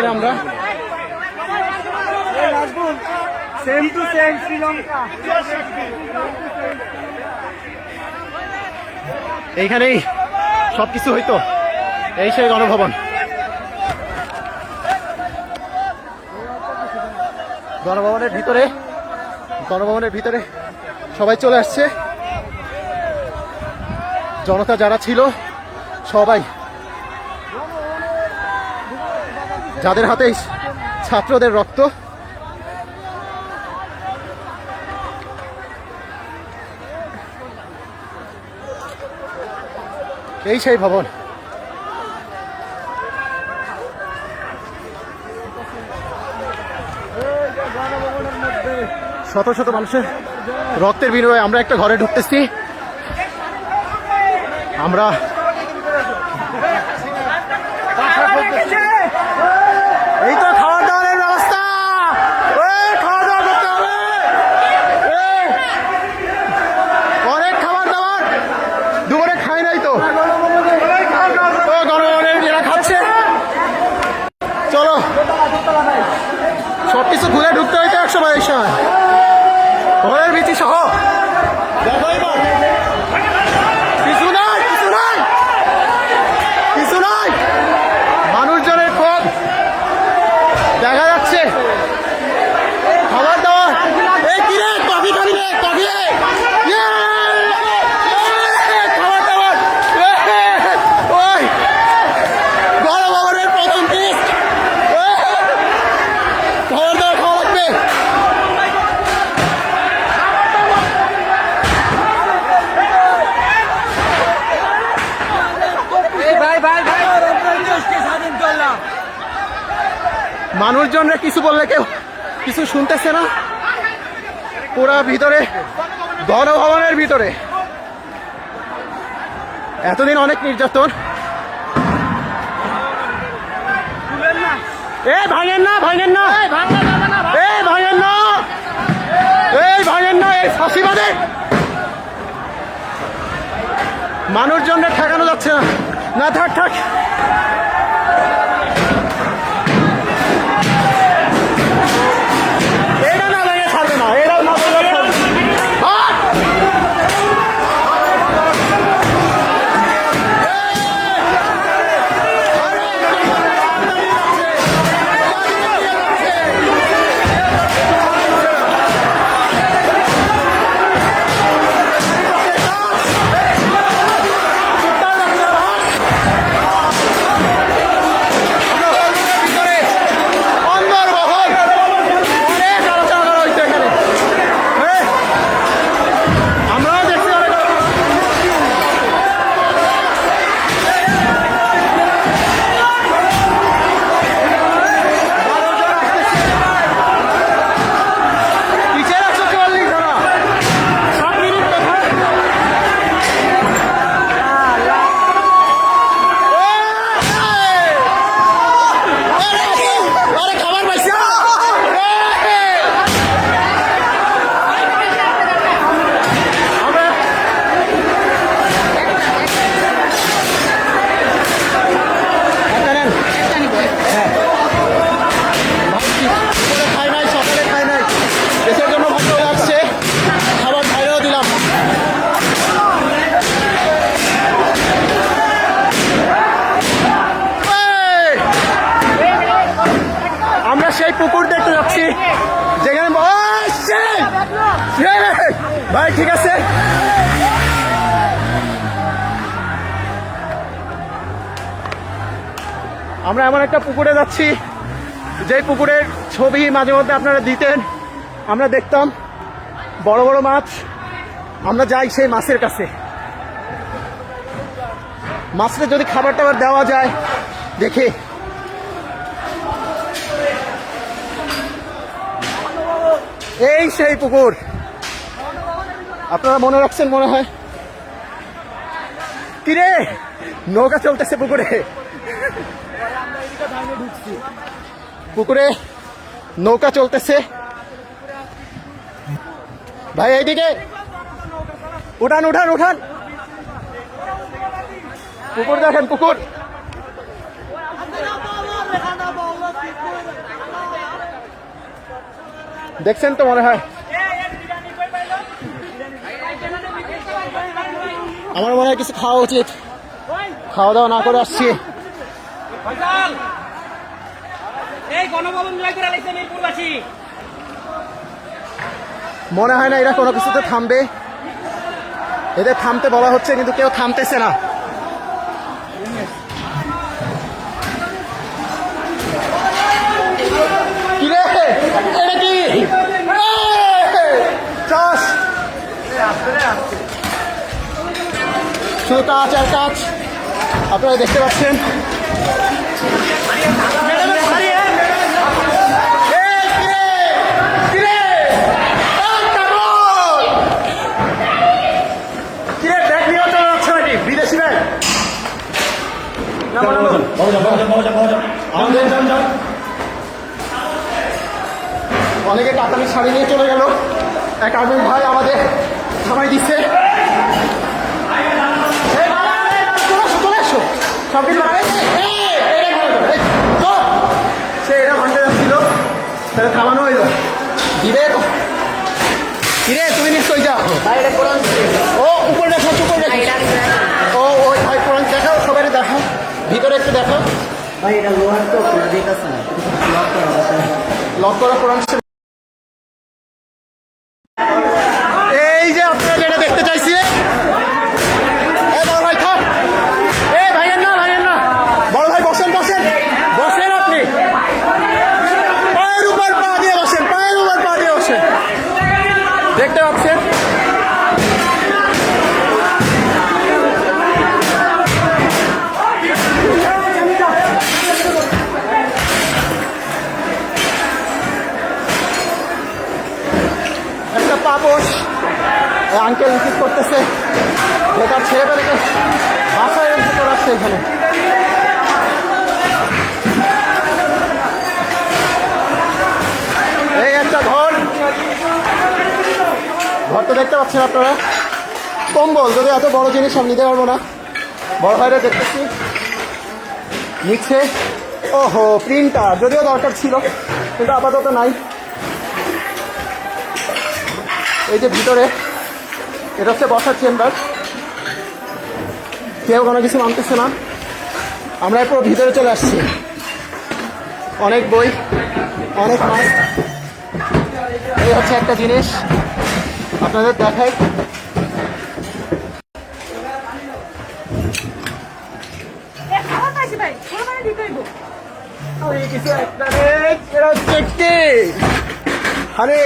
ভিতরে আমরা। Same to same Sri Lanka এইখানেই সবকিছু হইতো। এই সেই গণভবন। গণভবনের ভিতরে গণভবনের ভিতরে সবাই চলে আসছে। জনতা যারা ছিল সবাই যাদের হাতে ছাত্রদের রক্ত। এই সেই ভবন। শত শত মানুষের রক্তের বিনিময়ে আমরা একটা ঘরে ঢুকতেছি। আমরা এই তো খাওয়া দাওয়ার ব্যবস্থা এই, খাওয়া দাওয়া করতে হবে এই, অনেক খাবার দাবার দুপুরে খাই নাই তো ও গণভবনের এরা খাচ্ছে চলো সব কিছু খুলে ঢুকতে হইতো একশো বাইশ সময় ঘরের বিচি সহ দেখো এবার। কিছু নাই কিছু নাই কিছু নাই মানুষজনের ক্ষোভ যাচ্ছে খাবার দাবার। এই কি রে? কফি খাবি কফি ইয়ে! এই, খাবার দাবার এই, ওই গণভবনের প্রথম পিস খাবার দাবার খাওয়া লাগবে ভাই ভাই ভাই দেশকে স্বাধীন করলাম মানুষজনরা কিছু বললে কেউ কিছু শুনতেছে না। পুরা ভিতরে গণভবনের ভিতরে। এতদিন অনেক নির্যাতন। এ ভাঙেন না ভাঙেন না। এই ভাঙেন না। এই ভাঙেন না এই ফাঁসিবাদে। মানুষজনরা ঠেকানো যাচ্ছে না। না থাক থাক। ভাই, ঠিক আছে? আমরা এমন একটা পুকুরে যাচ্ছি যে পুকুরের ছবি মাঝে মধ্যে আপনারা দিতেন, আমরা দেখতাম বড় বড় মাছ, আমরা যাই সেই মাছের কাছে। মাছটা যদি খাবার টাবার দেওয়া যায়, দেখে। এই সেই পুকুর। আপনারা মনে রাখছেন মনে হয়? কিরে? নৌকা চলতেছে পুকুরে। পুকুরে নৌকা চলতেছে। ভাই, এইদিকে। উঠান উঠান উঠান। পুকুর দেখেন, পুকুর। দেখছেন তো মনে হয়? আমার মনে হয় কিছু খাওয়া উচিত। খাওয়া দাওয়া না করে আসছি। মনে হয় না এরা কোনো কিছুতে থামবে। এদের থামতে বলা হচ্ছে কিন্তু কেউ থামতেছে না কি রে এটা কি এই! চাষ শুধু কাজ আর কাজ আপনারা দেখতে পাচ্ছেন এই, কিরে? কিরে? এই, কামড়! কিরে, ব্যাগ নিয়ে চলে যাচ্ছে নাকি? বিদেশি ব্যাগ? না, না, না। আমাদের অনেকে কাতারি শাড়ি নিয়ে চলে গেল এক আর্মি ভাই আমাদের সবাই দিচ্ছে এই, চলে আসো, চলে আসো। সব? কিছু এই, এই, এই, এই, এই, চল। সে এটা ভাঙতে যাচ্ছিল তাহলে থামানো হইল। দিবে কিরে তুমি নিশ্চয়ই যাও। ও উপরে দেখো উপরে ও ওই ভাই কোরআন দেখাও সবাই ভিতরে একটু দেখাও ভাই এটা লোহার তো খোলা না। করা আছে লক করা কোরআন আঙ্কেল রিসিভ করতেছে। বেকার ছেলে পেলেকে বাসায় রেখে করে এখানে। এই একটা ঘর ঘরটা দেখতে পাচ্ছেন আপনারা। কম্বল, যদি এত বড় জিনিস আমি নিতে পারব না। বড় ভাইরা দেখতেছি। নিচ্ছে। ওহো, প্রিন্টার, যদিও দরকার ছিল, কিন্তু আপাতত নাই। এই যে ভিতরে। এটা হচ্ছে বসার চেম্বার। কেউ কোনো কিছু মানতেছে না। আমরা পুরো ভিতরে চলে আসছি। অনেক বই অনেক মাছ। এই হচ্ছে একটা জিনিস। আপনাদের দেখাই। মানে? আরে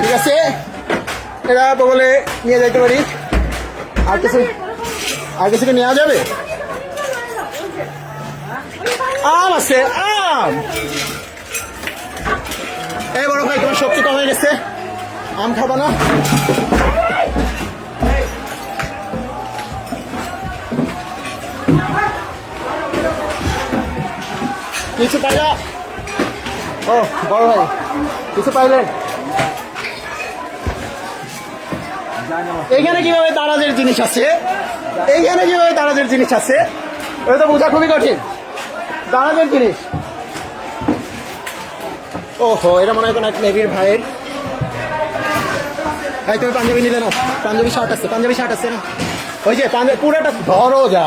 ঠিক আছে? এরা বলে নিয়ে যাইতে পারি আর কিছু আর কিছু নেওয়া যাবে? আম আছে, আম। এই বড় ভাই, তোমার শক্তি কমে গেছে। আম খাবা না? কিছু পাইলা? ও, বড় ভাই, কিছু পাইলেন এইখানে কীভাবে তারাজের জিনিস আছে? এইখানে কীভাবে তারাজের জিনিস আছে? এটা তো বোঝা খুবই কঠিন। দারাজের জিনিস। ওহো, এটা মনে হয় কোনো এক নেভির ভাইয়ের। ভাই, তুমি পাঞ্জাবি নিলে না পাঞ্জাবি শার্ট আছে, পাঞ্জাবি শার্ট আছে না? ওই যে পুরোটা ধরো যা।